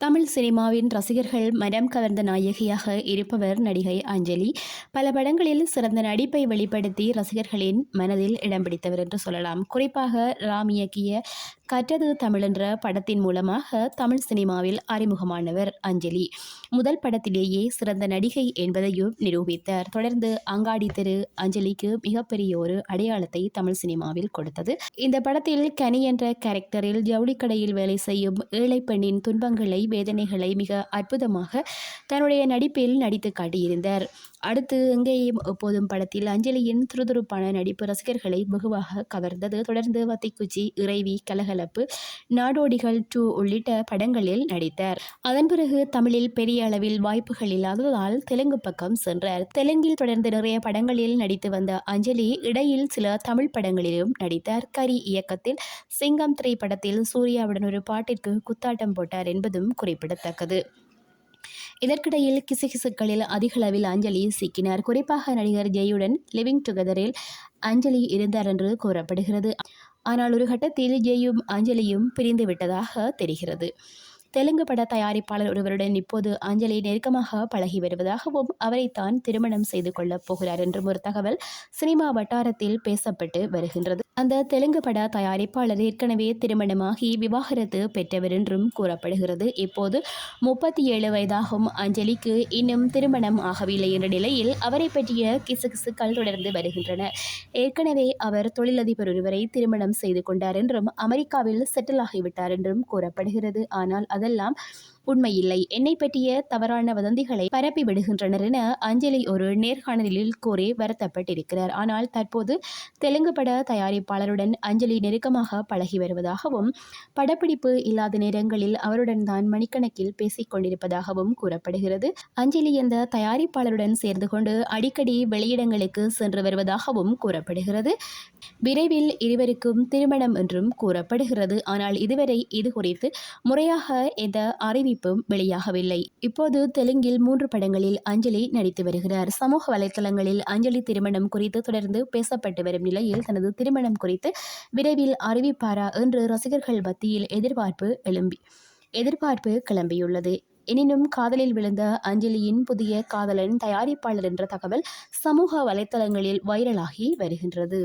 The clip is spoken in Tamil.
தமிழ் சினிமாவின் ரசிகர்கள் மனம் கவர்ந்த நாயகியாக இருப்பவர் நடிகை அஞ்சலி. பல படங்களில் சிறந்த நடிப்பை வெளிப்படுத்தி ரசிகர்களின் மனதில் இடம் பிடித்தவர் என்று சொல்லலாம். குறிப்பாக ராம் இயக்கிய கற்றது தமிழ் என்ற படத்தின் மூலமாக தமிழ் சினிமாவில் அறிமுகமானவர் அஞ்சலி. முதல் படத்திலேயே சிறந்த நடிகை என்பதையும் நிரூபித்தார். தொடர்ந்து அங்காடி தெரு அஞ்சலிக்கு மிகப்பெரிய ஒரு அடையாளத்தை தமிழ் சினிமாவில் கொடுத்தது. இந்த படத்தில் கனி என்ற கேரக்டரில் ஜவுளிக்கடையில் வேலை செய்யும் ஏழை பெண்ணின் துன்பங்களை வேதனைகளை மிக அற்புதமாக தன்னுடைய நடிப்பில் நடித்து காட்டியிருந்தார். அடுத்து எங்கேயும் எப்போதும் படத்தில் அஞ்சலியின் துருதுருப்பான நடிப்பு ரசிகர்களை வெகுவாக கவர்ந்தது. தொடர்ந்து வத்திக்குச்சி இறைவி கலகலப்பு நாடோடிகள் டூ உள்ளிட்ட படங்களில் நடித்தார். அதன் பிறகு தமிழில் பெரிய அளவில் வாய்ப்புகள் இல்லாததால் தெலுங்கு பக்கம் சென்றார். தெலுங்கில் தொடர்ந்து நிறைய படங்களில் நடித்து வந்த அஞ்சலி இடையில் சில தமிழ் படங்களிலும் நடித்தார். கரி இயக்கத்தில் சிங்கம் திரைப்படத்தில் சூர்யாவுடன் ஒரு பாட்டிற்கு குத்தாட்டம் போட்டார் என்பதும் குறிப்பிடத்தக்கது. இதற்கிடையில் கிசுகிசுக்களில் அதிகளவில் அஞ்சலி சிக்கினார். குறிப்பாக நடிகர் ஜெயுடன் லிவிங் டுகெதரில் அஞ்சலி இருந்தார் என்று கூறப்படுகிறது. ஆனால் ஒரு கட்டத்தில் ஜெயும் அஞ்சலியும் பிரிந்து விட்டதாக தெரிகிறது. தெலுங்கு பட தயாரிப்பாளர் ஒருவருடன் இப்போது அஞ்சலி நெருக்கமாக பழகி வருவதாகவும் அவரைத்தான் திருமணம் செய்து கொள்ளப் போகிறார் என்றும் ஒரு தகவல் சினிமா வட்டாரத்தில் பேசப்பட்டு வருகின்றது. அந்த தெலுங்கு பட தயாரிப்பாளர் ஏற்கனவே திருமணமாகி விவாகரத்து பெற்றவர் என்றும் கூறப்படுகிறது. இப்போது முப்பத்தி ஏழு வயதாகும் அஞ்சலிக்கு இன்னும் திருமணம் ஆகவில்லை என்ற நிலையில் அவரை பற்றிய கிசுகிசுக்கள் தொடர்ந்து வருகின்றன. ஏற்கனவே அவர் தொழிலதிபர் ஒருவரை திருமணம் செய்து கொண்டார் என்றும் அமெரிக்காவில் செட்டில் ஆகிவிட்டார் என்றும் கூறப்படுகிறது. ஆனால் de la உண்மையில்லை. என்னை பற்றிய தவறான வதந்திகளை பரப்பி விடுகின்றனர் என அஞ்சலி ஒரு நேர்காணலில் கூறி வருத்தப்பட்டிருக்கிறார். ஆனால் தற்போது தெலுங்கு பட தயாரிப்பாளருடன் அஞ்சலி நெருக்கமாக பழகி வருவதாகவும் படப்பிடிப்பு இல்லாத நேரங்களில் அவருடன் தான் மணிக்கணக்கில் பேசிக் கொண்டிருப்பதாகவும் கூறப்படுகிறது. அஞ்சலி அந்த தயாரிப்பாளருடன் சேர்ந்து கொண்டு அடிக்கடி வெளியிடங்களுக்கு சென்று வருவதாகவும் கூறப்படுகிறது. விரைவில் இருவருக்கும் திருமணம் என்றும் கூறப்படுகிறது. ஆனால் இதுவரை இது குறித்து முறையாக எந்த அறிவிப்பும் வெளியாகவில்லை. இப்போது தெலுங்கில் மூன்று படங்களில் அஞ்சலி நடித்து வருகிறார். சமூக வலைத்தளங்களில் அஞ்சலி திருமணம் குறித்து தொடர்ந்து பேசப்பட்டு வரும் நிலையில் தனது திருமணம் குறித்து விரைவில் அறிவிப்பாரா என்று ரசிகர்கள் மத்தியில் எதிர்பார்ப்பு எழும்பி எதிர்பார்ப்பு கிளம்பியுள்ளது. எனினும் காதலில் விழுந்த அஞ்சலியின் புதிய காதலன் தயாரிப்பாளர் என்ற தகவல் சமூக வலைத்தளங்களில் வைரலாகி வருகின்றது.